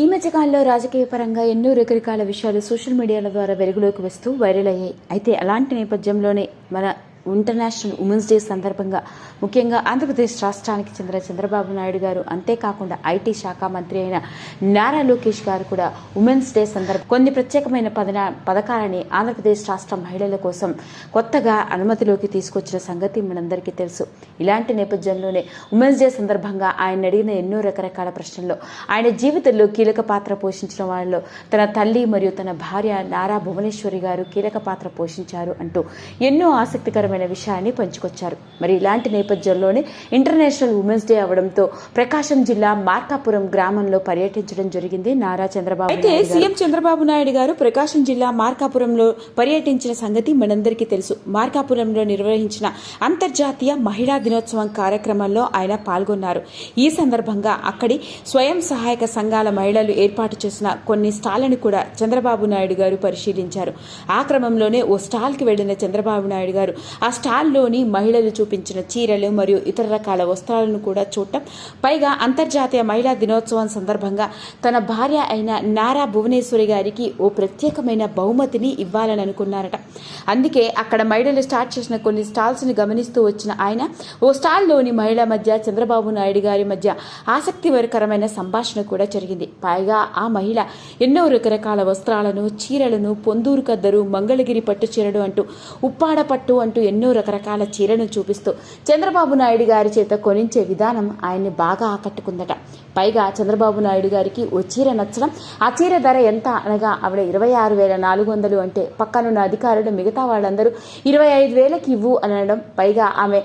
ఈ మధ్యకాలంలో రాజకీయ పరంగా ఎన్నో రకరకాల విషయాలు సోషల్ మీడియాల ద్వారా వెలుగులోకి వస్తూ వైరల్ అయ్యాయి. అయితే అలాంటి నేపథ్యంలోనే మన ఇంటర్నేషనల్ ఉమెన్స్ డే సందర్భంగా ముఖ్యంగా ఆంధ్రప్రదేశ్ రాష్ట్రానికి చెందిన చంద్రబాబు నాయుడు గారు అంతేకాకుండా ఐటీ శాఖ మంత్రి అయిన నారా లోకేష్ గారు కూడా ఉమెన్స్ డే సందర్భం కొన్ని ప్రత్యేకమైన పదన పథకాలని ఆంధ్రప్రదేశ్ రాష్ట్ర మహిళల కోసం కొత్తగా అనుమతిలోకి తీసుకొచ్చిన సంగతి మనందరికీ తెలుసు. ఇలాంటి నేపథ్యంలోనే ఉమెన్స్ డే సందర్భంగా ఆయన అడిగిన ఎన్నో రకరకాల ప్రశ్నల్లో ఆయన జీవితంలో కీలక పాత్ర పోషించిన వాళ్ళలో తన తల్లి మరియు తన భార్య నారా భువనేశ్వరి గారు కీలక పాత్ర పోషించారు అంటూ ఎన్నో ఆసక్తికరమైన విషయాన్ని పంచుకొచ్చారు. మరి ఇలాంటి నేపథ్యంలోనే ఇంటర్నేషనల్ ఉమెన్స్ డే అవడంతో ప్రకాశం జిల్లా మార్కాపురం గ్రామంలో పర్యటించడం జరిగింది నారా చంద్రబాబు అయితే సీఎం చంద్రబాబు నాయుడు గారు ప్రకాశం జిల్లా మార్కాపురంలో పర్యటించిన సంగతి మనందరికీ తెలుసు. మార్కాపురంలో నిర్వహించిన అంతర్జాతీయ మహిళా దినోత్సవం కార్యక్రమంలో ఆయన పాల్గొన్నారు. ఈ సందర్భంగా అక్కడి స్వయం సహాయక సంఘాల మహిళలు ఏర్పాటు చేసిన కొన్ని స్టాళ్ళను కూడా చంద్రబాబు నాయుడు గారు పరిశీలించారు. ఆ క్రమంలోనే ఓ స్టాల్కి వెళ్ళిన చంద్రబాబు నాయుడు గారు ఆ స్టాల్లోని మహిళలు చూపించిన చీరలు మరియు ఇతర రకాల వస్త్రాలను కూడా చూడటం. పైగా అంతర్జాతీయ మహిళా దినోత్సవం సందర్భంగా తన భార్య అయిన నారా భువనేశ్వరి గారికి ఓ ప్రత్యేకమైన బహుమతిని ఇవ్వాలని అనుకున్నారట. అందుకే అక్కడ మహిళలు స్టార్ట్ చేసిన కొన్ని స్టాల్స్ని గమనిస్తూ వచ్చిన ఆయన ఓ స్టాల్లోని మహిళల మధ్య చంద్రబాబు నాయుడు గారి మధ్య ఆసక్తికరమైన సంభాషణ కూడా జరిగింది. పైగా ఆ మహిళ ఎన్నో రకరకాల వస్త్రాలను చీరలను పొందూరు కద్దరు మంగళగిరి పట్టు చీరలు అంటూ ఉప్పాడ పట్టు అంటూ ఎన్నో రకరకాల చీరను చూపిస్తూ చంద్రబాబు నాయుడు గారి చేత కొనించే విధానం ఆయన్ని బాగా ఆకట్టుకుందట. పైగా చంద్రబాబు నాయుడు గారికి ఓ చీర నచ్చడం ఆ చీర ధర ఎంత అనగా ఆవిడ ఇరవై ఆరు వేల నాలుగు వందలు అంటే పక్కనున్న అధికారులు మిగతా వాళ్ళందరూ ఇరవై ఐదు వేలకి ఇవ్వు అనడం పైగా ఆమె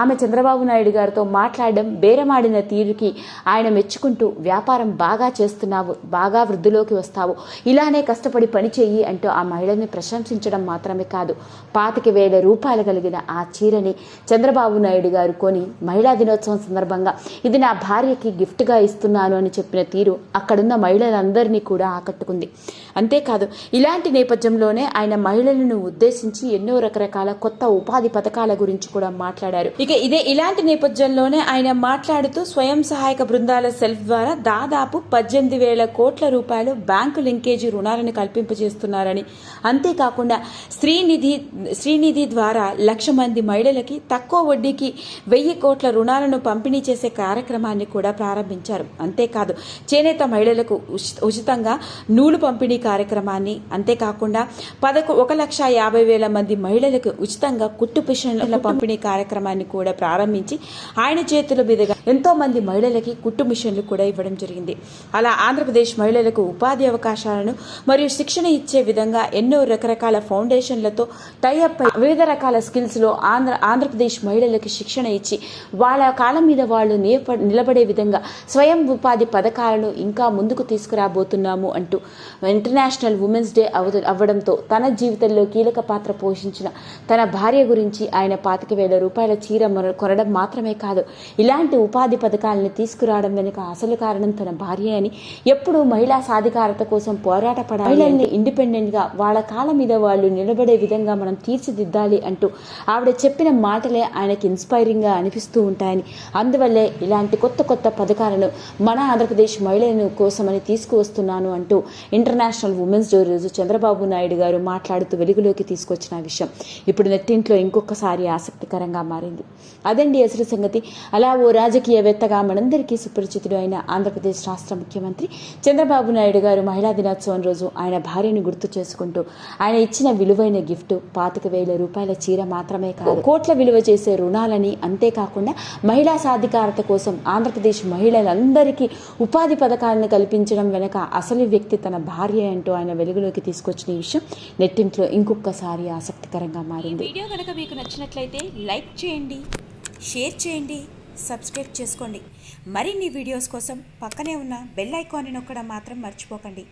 ఆమె చంద్రబాబు నాయుడు గారితో మాట్లాడడం బేరమాడిన తీరుకి ఆయన మెచ్చుకుంటూ వ్యాపారం బాగా చేస్తున్నావు బాగా వృద్ధిలోకి వస్తావు ఇలానే కష్టపడి పని చెయ్యి అంటూ ఆ మహిళని ప్రశంసించడం మాత్రమే కాదు. పాతిక వేల రూపాయలుగా కలిగిన ఆ చీరని చంద్రబాబు నాయుడు గారు కొని మహిళా దినోత్సవం సందర్భంగా ఇది నా భార్యకి గిఫ్ట్గా ఇస్తున్నాను అని చెప్పిన తీరు అక్కడున్న మహిళలందరినీ కూడా ఆకట్టుకుంది. అంతేకాదు ఇలాంటి నేపథ్యంలోనే ఆయన మహిళలను ఉద్దేశించి ఎన్నో రకరకాల కొత్త ఉపాధి పథకాల గురించి కూడా మాట్లాడారు. ఇక ఇదే ఇలాంటి నేపథ్యంలోనే ఆయన మాట్లాడుతూ స్వయం సహాయక బృందాల సెల్ఫ్ ద్వారా దాదాపు పద్దెనిమిది వేల కోట్ల రూపాయలు బ్యాంకు లింకేజీ రుణాలను కల్పింపజేస్తున్నారని. అంతేకాకుండా శ్రీనిధి శ్రీనిధి ద్వారా లక్ష మంది మహిళలకి తక్కువ వడ్డీకి వెయ్యి కోట్ల రుణాలను పంపిణీ చేసే కార్యక్రమాన్ని కూడా ప్రారంభించారు. అంతేకాదు చేనేత మహిళలకు ఉచితంగా నూలు పంపిణీ కార్యక్రమాన్ని అంతేకాకుండా పదకొ ఒక లక్ష యాభై వేల మంది మహిళలకు ఉచితంగా కుట్టు మిషన్ల పంపిణీ కార్యక్రమాన్ని కూడా ప్రారంభించి ఆయన చేతుల మీదుగా ఎంతో మంది మహిళలకి కుట్టు మిషన్లు కూడా ఇవ్వడం జరిగింది. అలా ఆంధ్రప్రదేశ్ మహిళలకు ఉపాధి అవకాశాలను మరియు శిక్షణ ఇచ్చే విధంగా ఎన్నో రకరకాల ఫౌండేషన్లతో టైఅప్ వివిధ రకాల స్కిల్స్లో ఆంధ్ర ఆంధ్రప్రదేశ్ మహిళలకి శిక్షణ ఇచ్చి వాళ్ళ కాళ్ళ మీద వాళ్ళు నిలబ- నిలబడే విధంగా స్వయం ఉపాధి పథకాలను ఇంకా ముందుకు తీసుకురాబోతున్నాము అంటూ ఇంటర్నేషనల్ ఉమెన్స్ డే అవ అవ్వడంతో తన జీవితంలో కీలక పాత్ర పోషించిన తన భార్య గురించి ఆయన పాతిక వేల రూపాయల చీర కొనడం మాత్రమే కాదు ఇలాంటి ఉపాధి పథకాలను తీసుకురావడం వెనుక అసలు కారణం తన భార్య అని ఎప్పుడూ మహిళా సాధికారత కోసం పోరాట పడాలి మహిళల్ని ఇండిపెండెంట్గా వాళ్ళ కాళ్ళ మీద వాళ్ళు నిలబడే విధంగా మనం తీర్చిదిద్దాలి అంటూ ఆవిడ చెప్పిన మాటలే ఆయనకి ఇన్స్పైరింగ్గా అనిపిస్తూ ఉంటాయని. అందువల్లే ఇలాంటి కొత్త కొత్త పథకాలను మన ఆంధ్రప్రదేశ్ మహిళలను కోసమని తీసుకువస్తున్నాను అంటూ ఇంటర్నేషనల్ ఉమెన్స్ డే రోజు చంద్రబాబు నాయుడు గారు మాట్లాడుతూ వెలుగులోకి తీసుకొచ్చిన విషయం. ఇప్పుడు నెట్టింట్లో ఇంకొకసారి ఆసక్తికరంగా మారింది. అదండి అసలు సంగతి. అలా ఓ రాజకీయవేత్తగా మనందరికీ సుపరిచితుడు అయిన ఆంధ్రప్రదేశ్ రాష్ట్ర ముఖ్యమంత్రి చంద్రబాబు నాయుడు గారు మహిళా దినోత్సవం రోజు ఆయన భార్యను గుర్తు చేసుకుంటూ ఆయన ఇచ్చిన విలువైన గిఫ్ట్ పాతిక వేల రూపాయల చీర మాత్రమే కాదు. కోట్ల విలువ చేసే రుణాలని అంతేకాకుండా మహిళా సాధికారత కోసం ఆంధ్రప్రదేశ్ మహిళలందరికీ ఉపాధి పథకాలను కల్పించడం వెనక అసలు వ్యక్తి తన భార్య అంటూ ఆయన వెలుగులోకి తీసుకొచ్చిన విషయం నెట్టింట్లో ఇంకొకసారి ఆసక్తికరంగా మారింది. వీడియో కనుక మీకు నచ్చినట్లయితే లైక్ చేయండి షేర్ చేయండి సబ్స్క్రైబ్ చేసుకోండి. మరిన్ని వీడియోస్ కోసం పక్కనే ఉన్న బెల్ ఐకాన్ని నొక్కడం మాత్రం మర్చిపోకండి.